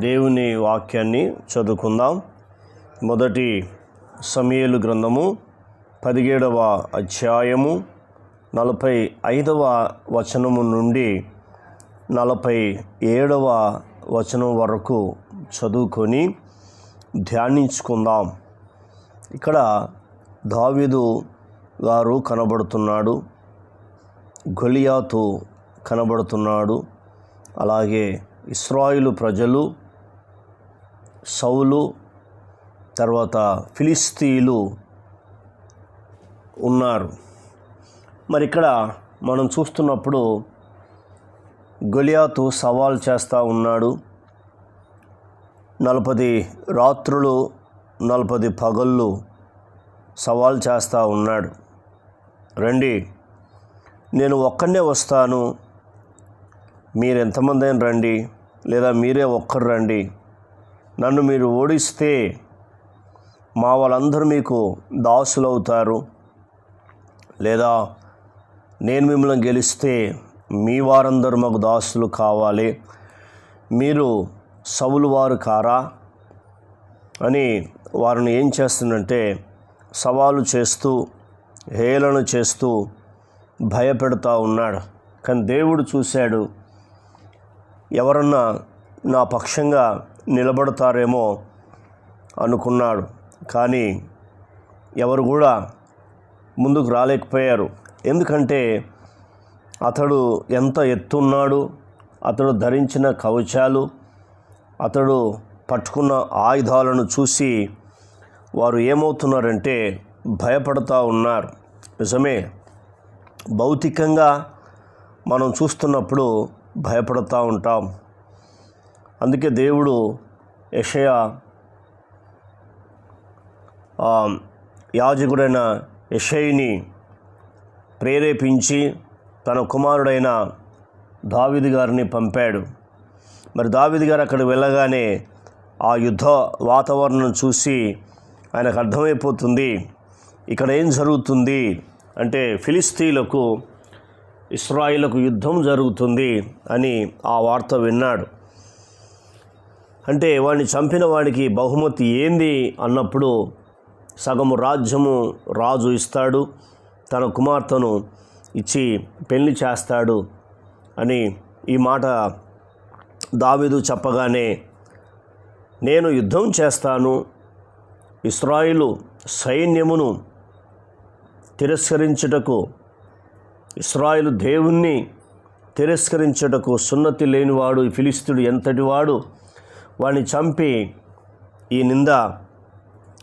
దేవుని వాక్యాన్ని చదువుకుందాం. మొదటి సమయలు గ్రంథము పదిహేడవ అధ్యాయము నలభై ఐదవ వచనము నుండి నలభై ఏడవ వచనం వరకు చదువుకొని ధ్యానించుకుందాం. ఇక్కడ దావిదు గారు కనబడుతున్నాడు. గొలియాతు కనబడుతున్నాడు. అలాగే ఇస్రాయిలు ప్రజలు సౌలు తర్వాత ఫిలిస్తీలు ఉన్నారు. మరి ఇక్కడ మనం చూస్తున్నప్పుడు గొలియాతు సవాల్ చేస్తూ ఉన్నాడు. నలపది రాత్రులు నలపది పగళ్ళు సవాల్ చేస్తూ ఉన్నాడు. రండి నేను ఒక్కనే వస్తాను. మీరు ఎంతమంది రండి లేదా మీరే ఒక్కరు రండి. నన్ను మీరు ఓడిస్తే మా వాళ్ళందరూ మీకు దాసులు అవుతారు లేదా నేను మిమ్మల్ని గెలిస్తే మీ వారందరూ మాకు దాసులు కావాలి. మీరు సవులు వారు కారా అని వారిని ఏం చేస్తుందంటే సవాలు చేస్తూ హేళన చేస్తూ భయపెడతా ఉన్నాడు. కానీ దేవుడు చూశాడు ఎవరన్నా నా పక్షంగా నిలబడతారేమో అనుకున్నాడు. కానీ ఎవరు కూడా ముందుకు రాలేకపోయారు. ఎందుకంటే అతడు ఎంత ఎత్తున్నాడు అతడు ధరించిన కవచాలు అతడు పట్టుకున్న ఆయుధాలను చూసి వారు ఏమవుతున్నారంటే భయపడతా ఉన్నారు. నిజమే భౌతికంగా మనం చూస్తున్నప్పుడు భయపడుతూ ఉంటాం. అందుకే దేవుడు యషయ యాజకుడైన యషయిని ప్రేరేపించి తన కుమారుడైన దావిది గారిని పంపాడు. మరి దావిది గారు అక్కడ వెళ్ళగానే ఆ యుద్ధ వాతావరణం చూసి ఆయనకు అర్థమైపోతుంది ఇక్కడ ఏం జరుగుతుంది అంటే ఫిలిస్తీన్లకు ఇస్రాయిలకు యుద్ధం జరుగుతుంది అని ఆ వార్త విన్నాడు. అంటే వాడిని చంపిన వాడికి బహుమతి ఏంది అన్నప్పుడు సగము రాజ్యము రాజు ఇస్తాడు తన కుమార్తెను ఇచ్చి పెళ్ళి చేస్తాడు అని ఈ మాట దావిదు చెప్పగానే నేను యుద్ధం చేస్తాను ఇస్రాయిలు సైన్యమును తిరస్కరించుటకు ఇస్రాయిలు దేవుణ్ణి తిరస్కరించుటకు సున్నతి లేనివాడు ఫిలిస్తుడు ఎంతటివాడు వాడిని చంపి ఈ నింద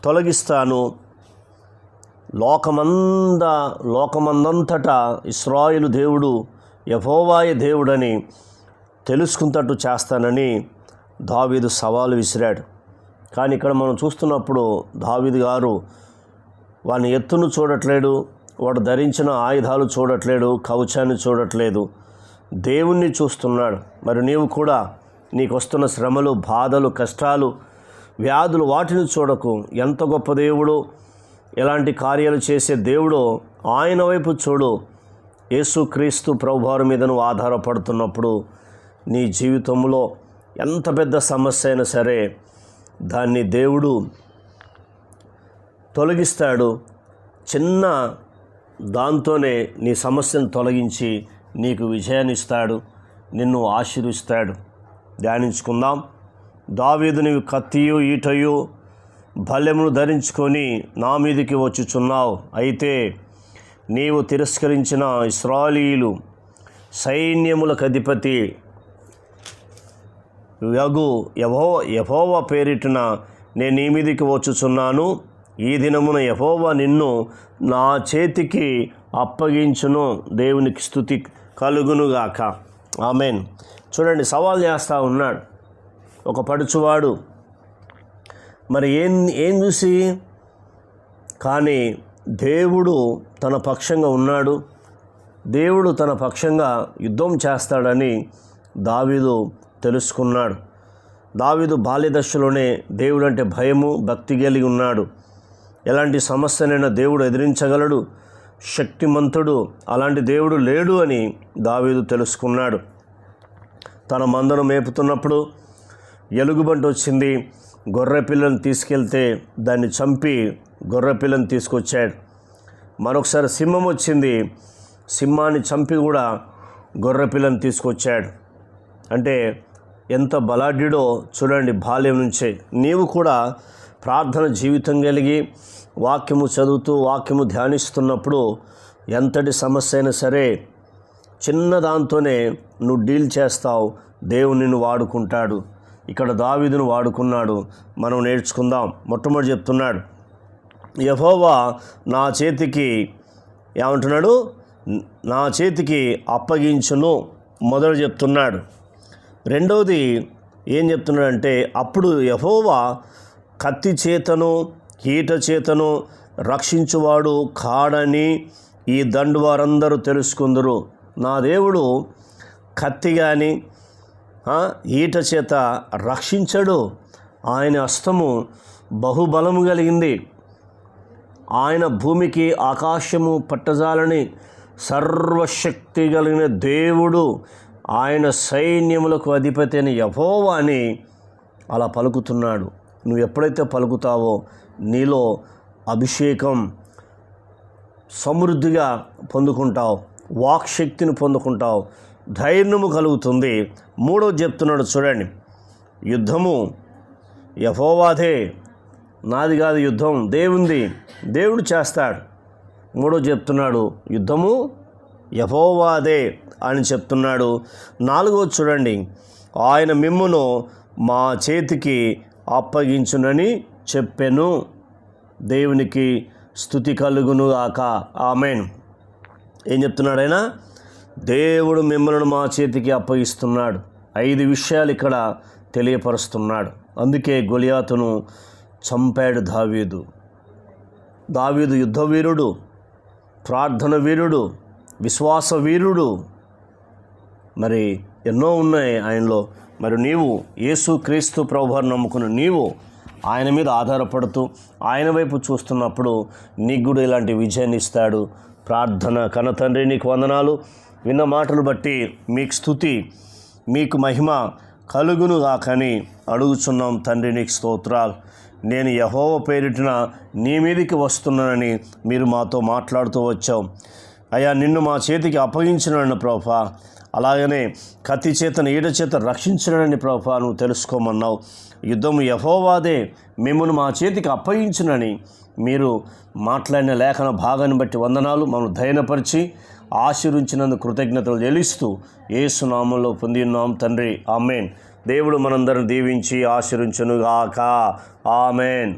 తొలగిస్తాను. లోకమంద లోకమందంతటా ఇస్రాయిలు దేవుడు యహోవాయ దేవుడని తెలుసుకుంటట్టు చేస్తానని దావీదు సవాలు విసిరాడు. కానీ ఇక్కడ మనం చూస్తున్నప్పుడు దావీదు గారు వాని ఎత్తును చూడట్లేడు వాడు ధరించిన ఆయుధాలు చూడట్లేడు కవచాన్ని చూడట్లేదు దేవుణ్ణి చూస్తున్నాడు. మరి నీవు కూడా నీకు వస్తున్న శ్రమలు బాధలు కష్టాలు వ్యాధులు వాటిని చూడకు. ఎంత గొప్ప దేవుడు ఎలాంటి కార్యాలు చేసే దేవుడో ఆయన వైపు చూడు. యేసుక్రీస్తు ప్రభువారి మీద నువ్వు ఆధారపడుతున్నప్పుడు నీ జీవితంలో ఎంత పెద్ద సమస్య అయినా సరే దాన్ని దేవుడు తొలగిస్తాడు. చిన్న దాంతోనే నీ సమస్యను తొలగించి నీకు విజయాన్నిస్తాడు నిన్ను ఆశీర్విస్తాడు. ధ్యానించుకుందాం. దావీదుని కత్తియు ఈటయు బలెమును ధరించుకొని నా మీదికి వచ్చుచున్నావు. అయితే నీవు తిరస్కరించిన ఇస్రాయలీలు సైన్యములకు అధిపతి యగు యహో యహోవ పేరిటిన నేను నీ మీదికి వచ్చుచున్నాను. ఈ దినమున యహోవ నిన్ను నా చేతికి అప్పగించును. దేవునికి స్థుతి కలుగునుగాక. ఆమెన్. చూడండి సవాల్ చేస్తూ ఉన్నాడు. ఒక పడుచువాడు. మరి ఏం ఏం చూసి? కానీ దేవుడు తన పక్షంగా ఉన్నాడు. దేవుడు తన పక్షంగా యుద్ధం చేస్తాడని దావీదు తెలుసుకున్నాడు. దావీదు బాల్యదశలోనే దేవుడు అంటే భయము భక్తి కలిగి ఉన్నాడు. ఎలాంటి సమస్యనైనా దేవుడు ఎదిరించగలడు శక్తిమంతుడు అలాంటి దేవుడు లేడు అని దావీదు తెలుసుకున్నాడు. తన మందను మేపుతున్నప్పుడు ఎలుగుబంటి వచ్చింది. గొర్రెపిల్లను తీసుకెళ్తే దాన్ని చంపి గొర్రె పిల్లని తీసుకొచ్చాడు. మరొకసారి సింహం వచ్చింది. సింహాన్ని చంపి కూడా గొర్రె పిల్లని తీసుకొచ్చాడు. అంటే ఎంత బలాఢ్యుడో చూడండి బాల్యం నుంచే. నీవు కూడా ప్రార్థన జీవితం కలిగి వాక్యము చదువుతూ వాక్యము ధ్యానిస్తున్నప్పుడు ఎంతటి సమస్య అయినా సరే చిన్న దాంతోనే నువ్వు డీల్ చేస్తావు. దేవుడు నిన్ను వాడుకుంటాడు. ఇక్కడ దావిదును వాడుకున్నాడు. మనం నేర్చుకుందాం. మొట్టమొదటి చెప్తున్నాడు. యహోవా నా చేతికి ఏమంటున్నాడు? నా చేతికి అప్పగించును. మొదలు చెప్తున్నాడు. రెండవది ఏం చెప్తున్నాడంటే అప్పుడు యహోవా కత్తి చేతను కీట చేతను రక్షించువాడు కాడని ఈ దండు వారందరూ తెలుసుకుందరు. నా దేవుడు కత్తి కానీ ఈట చేత రక్షించడు. ఆయన హస్తము బహుబలము కలిగింది. ఆయన భూమికి ఆకాశము పట్టజాలని సర్వశక్తి కలిగిన దేవుడు. ఆయన సైన్యములకు అధిపతి అని యహోవా అని అలా పలుకుతున్నాడు. నువ్వు ఎప్పుడైతే పలుకుతావో నీలో అభిషేకం సమృద్ధిగా పొందుకుంటావు. వాక్ శక్తిని పొందుకుంటావు. ధైర్యము కలుగుతుంది. మూడో చెప్తున్నాడు చూడండి. యుద్ధము యహోవాదే. నాది కాదు యుద్ధం. దేవుంది. దేవుడు చేస్తాడు. మూడో చెప్తున్నాడు. యుద్ధము యహోవాదే అని చెప్తున్నాడు. నాలుగో చూడండి. ఆయన మిమ్మును మా చేతికి అప్పగించునని చెప్పెను. దేవునికి స్థుతి కలుగును గాక ఆమెను. ఏం చెప్తున్నాడు ఆయన? దేవుడు మిమ్మల్ని మా చేతికి అప్పగిస్తున్నాడు. ఐదు విషయాలు ఇక్కడ తెలియపరుస్తున్నాడు. అందుకే గొలియాతును చంపాడు దావీదు. దావీదు యుద్ధ వీరుడు ప్రార్థన వీరుడు విశ్వాస వీరుడు. మరి ఎన్నో ఉన్నాయి ఆయనలో. మరి నీవు యేసు క్రీస్తు ప్రభువారు నమ్ముకున్న నీవు ఆయన మీద ఆధారపడుతూ ఆయన వైపు చూస్తున్నప్పుడు నీకు కూడా ఇలాంటి విజయాన్ని ఇస్తాడు. ప్రార్థన కనతండ్రి నీకు వందనాలు. విన్న మాటలు బట్టి మీకు స్థుతి మీకు మహిమ కలుగును కాకని అడుగుచున్నాం తండ్రి నీకు స్తోత్రాలు. నేను యహోవ పేరిటిన నీ మీదికి వస్తున్నానని మీరు మాతో మాట్లాడుతూ వచ్చాం అయ్యా నిన్ను మా చేతికి అప్పగించినాను ప్రభా. అలాగనే కత్తి చేతను ఈడ చేత రక్షించడని ప్రభా నువ్వు తెలుసుకోమన్నావు. యుద్ధము యహోవాదే మిమ్మల్ని మా చేతికి అప్పగించునని మీరు మాట్లాడిన లేఖన భాగాన్ని బట్టి వందనాలు మమ్మల్ని ధైర్యపరిచి ఆశీర్వించినందుకు కృతజ్ఞతలు తెలుస్తూ ఏసునామంలో నామంలో ఉన్నాం తండ్రి. ఆమెన్. దేవుడు మనందరం దీవించి ఆశీర్వించునుగాక. ఆమెన్.